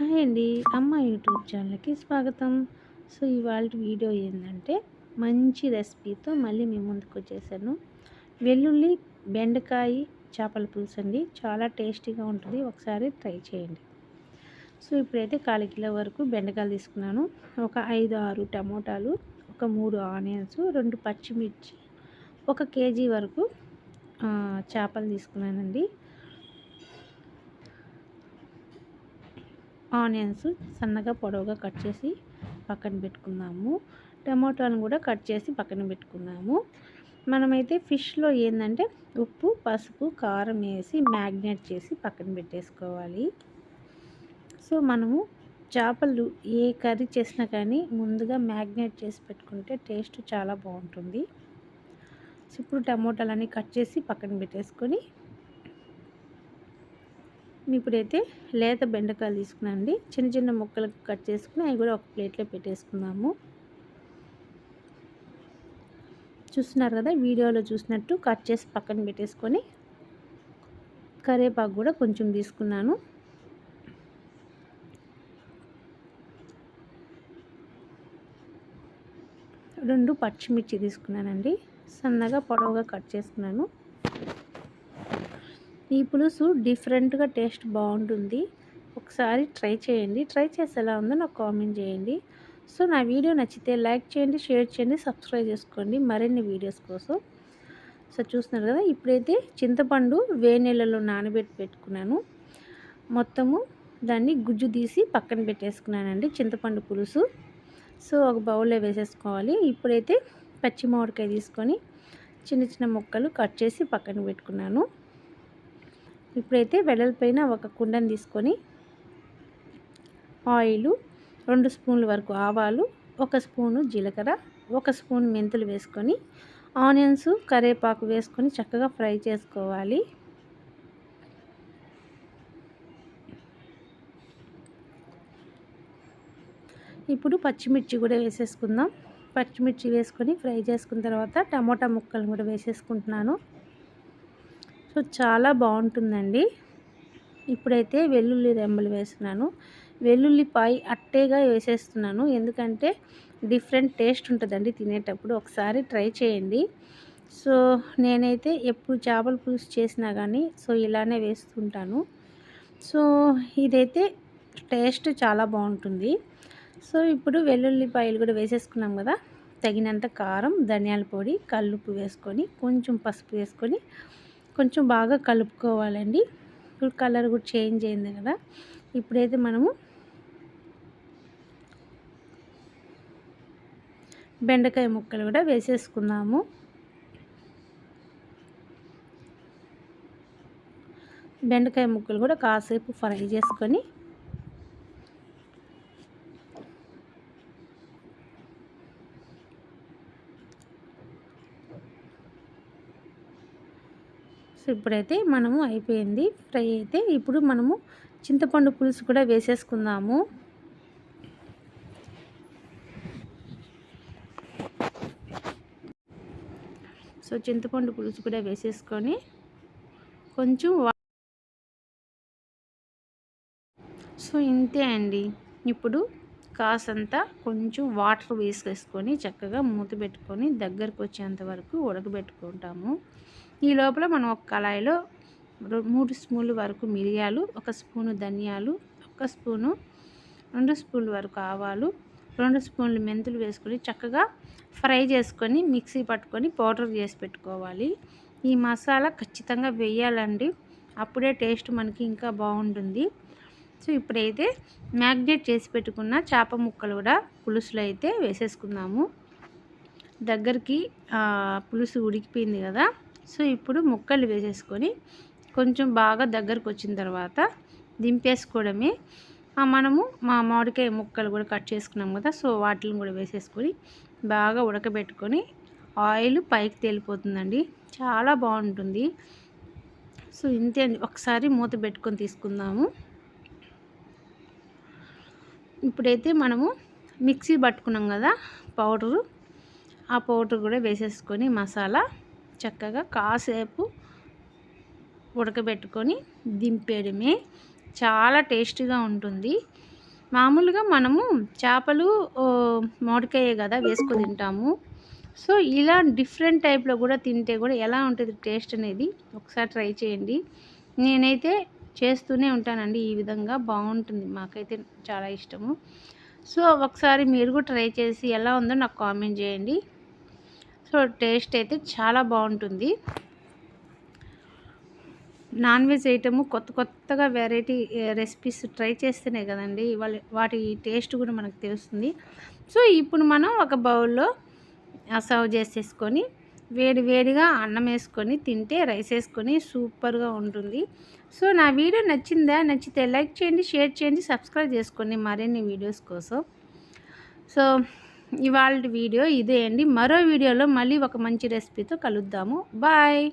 Hi అండి. అమ్మ YouTube ఛానల్కి స్వాగతం. సో ఇవాళ వీడియో ఏంటంటే మంచి రెసిపీతో మళ్ళీ మీ ముందుకు వచ్చేసాను. వెల్లుల్లి బెండకాయ చేపల పులుసు అండి. చాలా టేస్టీగా ఉంటుంది. ఒకసారి ట్రై చేయండి. సో ఇప్పుడైతే కాలు కిలో వరకు బెండకాయలు తీసుకున్నాను. ఒక ఐదు ఆరు టమోటాలు ఒక మూడు ఆనియన్స్ రెండు పచ్చిమిర్చి ఒక కేజీ వరకు చేపలు తీసుకున్నానండి. ఆనియన్స్ సన్నగా పొడవుగా కట్ చేసి పక్కన పెట్టుకున్నాము టమాటాలను కూడా కట్ చేసి పక్కన పెట్టుకున్నాము మనమైతే ఫిష్లో ఏంటంటే ఉప్పు పసుపు కారం వేసి మ్యాగ్నేట్ చేసి పక్కన పెట్టేసుకోవాలి. సో మనము చేపలు ఏ కర్రీ చేసినా కానీ ముందుగా మ్యాగ్నేట్ చేసి పెట్టుకుంటే టేస్ట్ చాలా బాగుంటుంది. సో ఇప్పుడు టమోటాలన్నీ కట్ చేసి పక్కన పెట్టేసుకొని ఇప్పుడైతే లేత బెండకాయలు తీసుకున్నాండి చిన్న చిన్న ముక్కలకు కట్ చేసుకుని అవి కూడా ఒక ప్లేట్లో పెట్టేసుకున్నాము చూస్తున్నారు కదా వీడియోలో చూసినట్టు కట్ చేసి పక్కన పెట్టేసుకొని కరివేపాకు కూడా కొంచెం తీసుకున్నాను. రెండు పచ్చిమిర్చి తీసుకున్నానండి. సన్నగా పొడవుగా కట్ చేసుకున్నాను. ఈ పులుసు డిఫరెంట్గా టేస్ట్ బాగుంటుంది. ఒకసారి ట్రై చేయండి. ట్రై చేసి ఎలా ఉందో నాకు కామెంట్ చేయండి. సో నా వీడియో నచ్చితే లైక్ చేయండి షేర్ చేయండి సబ్స్క్రైబ్ చేసుకోండి. మరిన్ని వీడియోస్ కోసం. సో చూస్తున్నారు కదా ఇప్పుడైతే చింతపండు వేడి నీళ్ళలో నానబెట్టి పెట్టుకున్నాను. మొత్తము దాన్ని గుజ్జు తీసి పక్కన పెట్టేసుకున్నానండి చింతపండు పులుసు. సో ఒక బౌల్లో వేసేసుకోవాలి. ఇప్పుడైతే పచ్చి మామిడికాయ తీసుకొని చిన్న చిన్న ముక్కలు కట్ చేసి పక్కన పెట్టుకున్నాను. ఇప్పుడైతే వెడల్పైన ఒక కుండను తీసుకొని ఆయిలు రెండు స్పూన్ల వరకు ఆవాలు ఒక స్పూను జీలకర్ర ఒక స్పూన్ మెంతులు వేసుకొని ఆనియన్స్ కరివేపాకు వేసుకొని చక్కగా ఫ్రై చేసుకోవాలి. ఇప్పుడు పచ్చిమిర్చి కూడా వేసేసుకుందాం. పచ్చిమిర్చి వేసుకొని ఫ్రై చేసుకున్న తర్వాత టమోటా ముక్కలు కూడా వేసేసుకుంటున్నాను. సో చాలా బాగుంటుందండి. ఇప్పుడైతే వెల్లుల్లి రెమ్మలు వేస్తున్నాను. వెల్లుల్లిపాయ అట్టేగా వేసేస్తున్నాను. ఎందుకంటే డిఫరెంట్ టేస్ట్ ఉంటుందండి తినేటప్పుడు. ఒకసారి ట్రై చేయండి. సో నేనైతే ఎప్పుడు చేపల పులుసు చేసినా కానీ సో ఇలానే వేస్తుంటాను. సో ఇదైతే టేస్ట్ చాలా బాగుంటుంది. సో ఇప్పుడు వెల్లుల్లిపాయలు కూడా వేసేసుకున్నాం కదా. తగినంత కారం ధనియాల పొడి కల్లుప్పు వేసుకొని కొంచెం పసుపు వేసుకొని కొంచెం బాగా కలుపుకోవాలండి. ఇప్పుడు కలర్ కూడా చేంజ్ అయింది కదా. ఇప్పుడైతే మనము బెండకాయ ముక్కలు కూడా వేసేసుకుందాము. బెండకాయ ముక్కలు కూడా కాసేపు ఫ్రై చేసుకొని సో ఇప్పుడైతే మనము అయిపోయింది. ఫ్రై అయితే ఇప్పుడు మనము చింతపండు పులుసు కూడా వేసేసుకుందాము. సో చింతపండు పులుసు కూడా వేసేసుకొని కొంచెం సో ఇంతే అండి. ఇప్పుడు కాసంత కొంచెం వాటర్ వేసేసుకొని చక్కగా మూత పెట్టుకొని దగ్గరకు వచ్చేంత వరకు ఉడకబెట్టుకుంటాము. ఈ లోపల మనం ఒక కళాయిలో మూడు స్పూన్లు వరకు మిరియాలు ఒక స్పూను ధనియాలు ఒక స్పూను రెండు స్పూన్లు వరకు ఆవాలు రెండు స్పూన్లు మెంతులు వేసుకొని చక్కగా ఫ్రై చేసుకొని మిక్సీ పట్టుకొని పౌడర్ చేసి పెట్టుకోవాలి. ఈ మసాలా ఖచ్చితంగా వేయాలండి. అప్పుడే టేస్ట్ మనకి ఇంకా బాగుంటుంది. సో ఇప్పుడైతే మ్యాగ్నేట్ చేసి పెట్టుకున్న చేప ముక్కలు కూడా పులుసులో అయితే వేసేసుకుందాము. దగ్గరికి పులుసు ఉడికిపోయింది కదా. సో ఇప్పుడు ముక్కలు వేసేసుకొని కొంచెం బాగా దగ్గరకు వచ్చిన తర్వాత దింపేసుకోవడమే. మనము మా మామిడికాయ ముక్కలు కూడా కట్ చేసుకున్నాం కదా. సో వాటిని కూడా వేసేసుకొని బాగా ఉడకబెట్టుకొని ఆయిల్ పైకి తేలిపోతుందండి. చాలా బాగుంటుంది. సో ఇంతే ఒకసారి మూత పెట్టుకొని తీసుకుందాము. ఇప్పుడైతే మనము మిక్సీ పట్టుకున్నాం కదా పౌడరు. ఆ పౌడర్ కూడా వేసేసుకొని మసాలా చక్కగా కాసేపు ఉడకబెట్టుకొని దింపేయడమే. చాలా టేస్టీగా ఉంటుంది. మామూలుగా మనము చేపలు మామిడికాయే కదా వేసుకొని తింటాము. సో ఇలా డిఫరెంట్ టైప్లో కూడా తింటే కూడా ఎలా ఉంటుంది టేస్ట్ అనేది ఒకసారి ట్రై చేయండి. నేనైతే చేస్తూనే ఉంటానండి. ఈ విధంగా బాగుంటుంది. మాకైతే చాలా ఇష్టము. సో ఒకసారి మీరు కూడా ట్రై చేసి ఎలా ఉందో నాకు కామెంట్ చేయండి. సో టేస్ట్ అయితే చాలా బాగుంటుంది. నాన్ వెజ్ ఐటము కొత్త కొత్తగా వెరైటీ రెసిపీస్ ట్రై చేస్తేనే కదండి. వాళ్ళ వాటి టేస్ట్ కూడా మనకు తెలుస్తుంది. సో ఇప్పుడు మనం ఒక బౌల్లో సర్వ్ చేసేసుకొని వేడి వేడిగా అన్నం వేసుకొని తింటే రైస్ వేసుకొని సూపర్గా ఉంటుంది. సో నా వీడియో నచ్చిందా? నచ్చితే లైక్ చేయండి షేర్ చేయండి సబ్స్క్రైబ్ చేసుకోండి మరిన్ని వీడియోస్ కోసం. సో ఇవాళ వీడియో ఇదే అండి. మరో వీడియోలో మళ్ళీ ఒక మంచి రెసిపీతో కలుద్దాము. బాయ్!